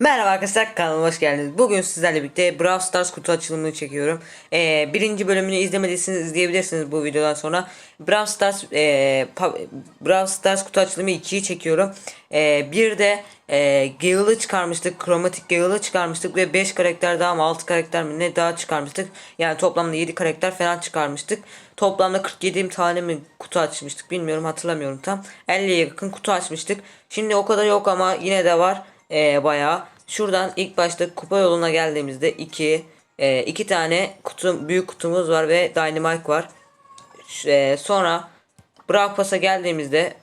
Merhaba arkadaşlar kanalıma hoş geldiniz. Bugün sizlerle birlikte Brawl Stars kutu açılımını çekiyorum. Ee, birinci bölümünü izlemediyseniz izleyebilirsiniz bu videodan sonra. Brawl Stars e, Brawl Stars kutu açılımı 2'yi çekiyorum. Ee, bir de e, Gale'ı çıkarmıştık. Kromatik Gale'ı çıkarmıştık ve 5 karakter daha mı 6 karakter mi ne daha çıkarmıştık. Yani toplamda 7 karakter falan çıkarmıştık. Toplamda 47 tane mi kutu açmıştık bilmiyorum hatırlamıyorum tam. 50'ye yakın kutu açmıştık. Şimdi o kadar yok ama yine de var e, bayağı. Şuradan ilk başta kupa yoluna geldiğimizde iki e, iki tane kutu büyük kutumuz var ve Dynamite var. E, sonra Brawl Pass'a geldiğimizde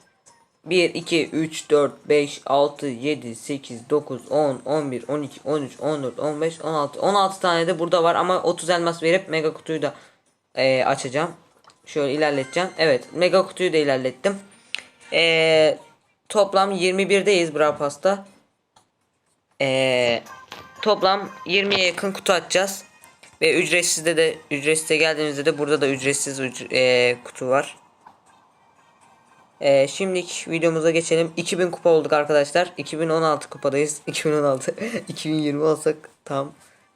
1 2 3 4 5 6 7 8 9 10 11 12 13 14 15 16 16 tane de burada var ama 30 elmas verip mega kutuyu da e, açacağım. Şöyle ilerleteceğim. Evet, mega kutuyu da ilerlettim. E, toplam 21'deyiz Brawl Pass'ta. Ee, toplam 20'ye yakın kutu açacağız. Ve ücretsizde de ücretsize geldiğimizde de burada da ücretsiz üc- ee, kutu var. Ee, şimdilik videomuza geçelim. 2000 kupa olduk arkadaşlar. 2016 kupadayız. 2016. 2020 olsak tam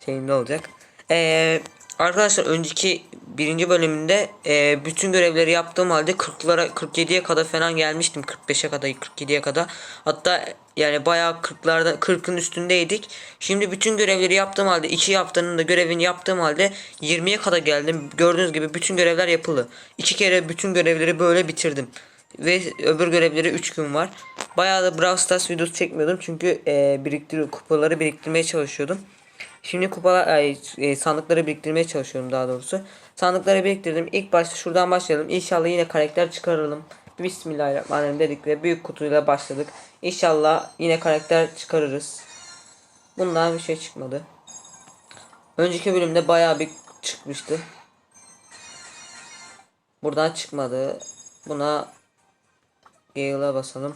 şeyinde olacak. Ee, arkadaşlar önceki birinci bölümünde ee, bütün görevleri yaptığım halde 40'lara 47'ye kadar falan gelmiştim. 45'e kadar 47'ye kadar. Hatta yani bayağı 40'larda 40'ın üstündeydik. Şimdi bütün görevleri yaptığım halde iki haftanın da görevini yaptığım halde 20'ye kadar geldim. Gördüğünüz gibi bütün görevler yapılı. İki kere bütün görevleri böyle bitirdim. Ve öbür görevleri 3 gün var. Bayağı da Brawl Stars videosu çekmiyordum çünkü e, biriktir kupaları biriktirmeye çalışıyordum. Şimdi kupalar ay, e, sandıkları biriktirmeye çalışıyorum daha doğrusu. Sandıkları biriktirdim. İlk başta şuradan başlayalım. İnşallah yine karakter çıkaralım. Bismillahirrahmanirrahim dedik ve büyük kutuyla başladık. İnşallah yine karakter çıkarırız. Bundan bir şey çıkmadı. Önceki bölümde bayağı bir çıkmıştı. Buradan çıkmadı. Buna Gale'a basalım.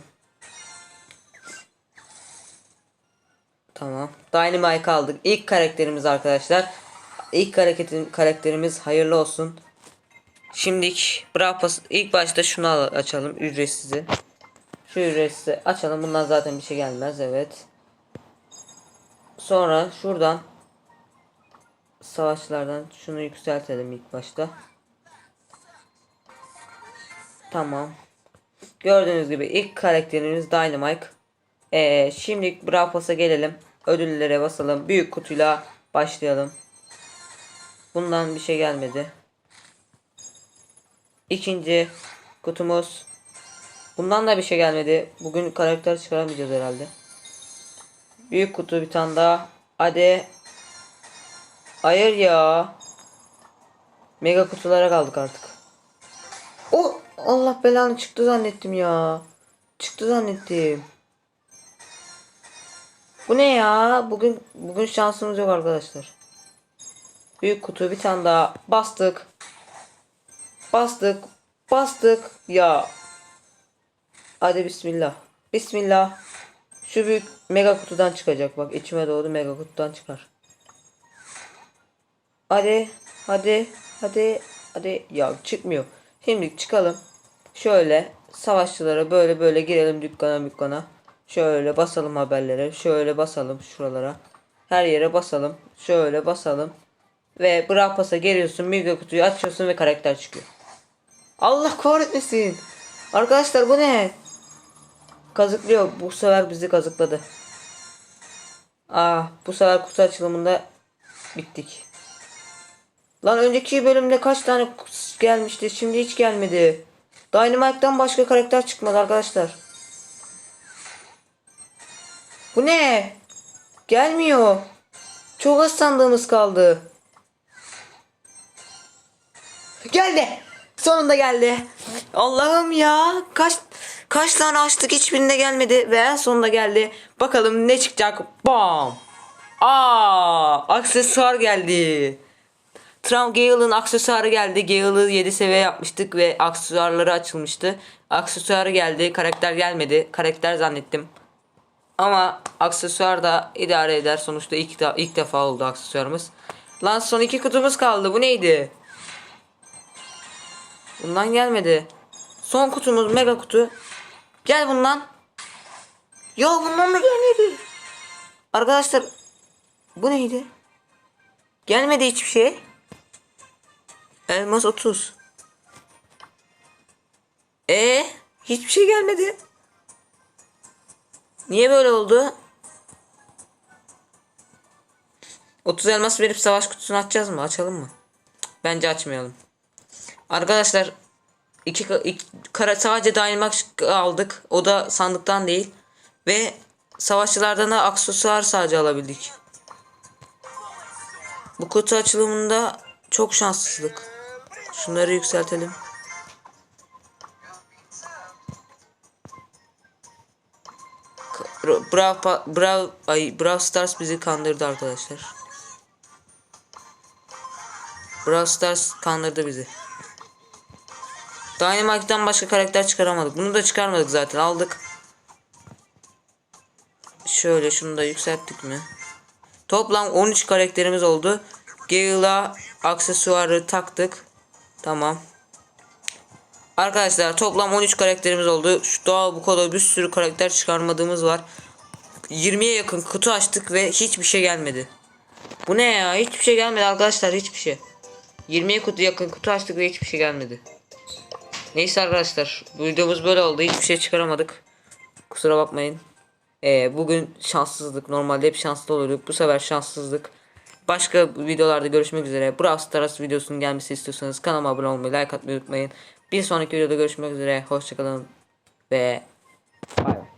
Tamam. Dynamite aldık. İlk karakterimiz arkadaşlar. İlk hareketin karakterimiz hayırlı olsun. Şimdilik Brawl Pass ilk başta şunu al- açalım ücretsizi. Şu ücretsizi açalım. Bundan zaten bir şey gelmez. Evet. Sonra şuradan savaşçılardan şunu yükseltelim ilk başta. Tamam. Gördüğünüz gibi ilk karakterimiz Dynamite. Ee, şimdi Brawl Pass'a gelelim. Ödüllere basalım. Büyük kutuyla başlayalım. Bundan bir şey gelmedi. İkinci kutumuz. Bundan da bir şey gelmedi. Bugün karakter çıkaramayacağız herhalde. Büyük kutu bir tane daha. Hadi. Hayır ya. Mega kutulara kaldık artık. O Allah belanı çıktı zannettim ya. Çıktı zannettim. Bu ne ya? Bugün bugün şansımız yok arkadaşlar. Büyük kutu bir tane daha bastık. Bastık. Bastık. Ya. Hadi bismillah. Bismillah. Şu büyük mega kutudan çıkacak bak içime doğdu mega kutudan çıkar. Hadi. Hadi. Hadi. Hadi. Ya çıkmıyor. Şimdi çıkalım. Şöyle savaşçılara böyle böyle girelim dükkana dükkana. Şöyle basalım haberlere. Şöyle basalım şuralara. Her yere basalım. Şöyle basalım. Ve Brawl Pass'a geliyorsun. Mega kutuyu açıyorsun ve karakter çıkıyor. Allah kahretmesin. Arkadaşlar bu ne? Kazıklıyor. Bu sefer bizi kazıkladı. Ah bu sefer kutu açılımında bittik. Lan önceki bölümde kaç tane gelmişti. Şimdi hiç gelmedi. Dynamite'dan başka karakter çıkmadı arkadaşlar. Bu ne? Gelmiyor. Çok az sandığımız kaldı. Geldi. Sonunda geldi. Allah'ım ya. Kaç kaç tane açtık hiçbirinde gelmedi ve sonunda geldi. Bakalım ne çıkacak. Bam. Aa, aksesuar geldi. Trump Gale'ın aksesuarı geldi. Gale'ı 7 seviye yapmıştık ve aksesuarları açılmıştı. Aksesuarı geldi. Karakter gelmedi. Karakter zannettim. Ama aksesuar da idare eder. Sonuçta ilk, de, ilk defa oldu aksesuarımız. Lan son iki kutumuz kaldı. Bu neydi? Bundan gelmedi. Son kutumuz mega kutu. Gel bundan. Ya bundan da gelmedi. Arkadaşlar bu neydi? Gelmedi hiçbir şey. Elmas 30. E hiçbir şey gelmedi. Niye böyle oldu? 30 elmas verip savaş kutusunu açacağız mı? Açalım mı? Bence açmayalım. Arkadaşlar iki, iki kara sadece Dynamax aldık. O da sandıktan değil. Ve savaşçılardan da aksesuar sadece alabildik. Bu kutu açılımında çok şanssızlık. Şunları yükseltelim. Pa- Brawl, ay, Brawl Stars bizi kandırdı arkadaşlar. Brawl Stars kandırdı bizi. Dynamite'dan başka karakter çıkaramadık. Bunu da çıkarmadık zaten aldık. Şöyle şunu da yükselttik mi? Toplam 13 karakterimiz oldu. Gale'a aksesuarı taktık. Tamam. Arkadaşlar toplam 13 karakterimiz oldu. Şu doğal bu kadar bir sürü karakter çıkarmadığımız var. 20'ye yakın kutu açtık ve hiçbir şey gelmedi. Bu ne ya? Hiçbir şey gelmedi arkadaşlar hiçbir şey. 20'ye kutu yakın kutu açtık ve hiçbir şey gelmedi. Neyse arkadaşlar bu videomuz böyle oldu. Hiçbir şey çıkaramadık. Kusura bakmayın. Ee, bugün şanssızlık. Normalde hep şanslı oluyorduk. Bu sefer şanssızlık. Başka videolarda görüşmek üzere. Brawl Stars videosunun gelmesi istiyorsanız kanalıma abone olmayı, like atmayı unutmayın. Bir sonraki videoda görüşmek üzere. Hoşçakalın ve bay bay.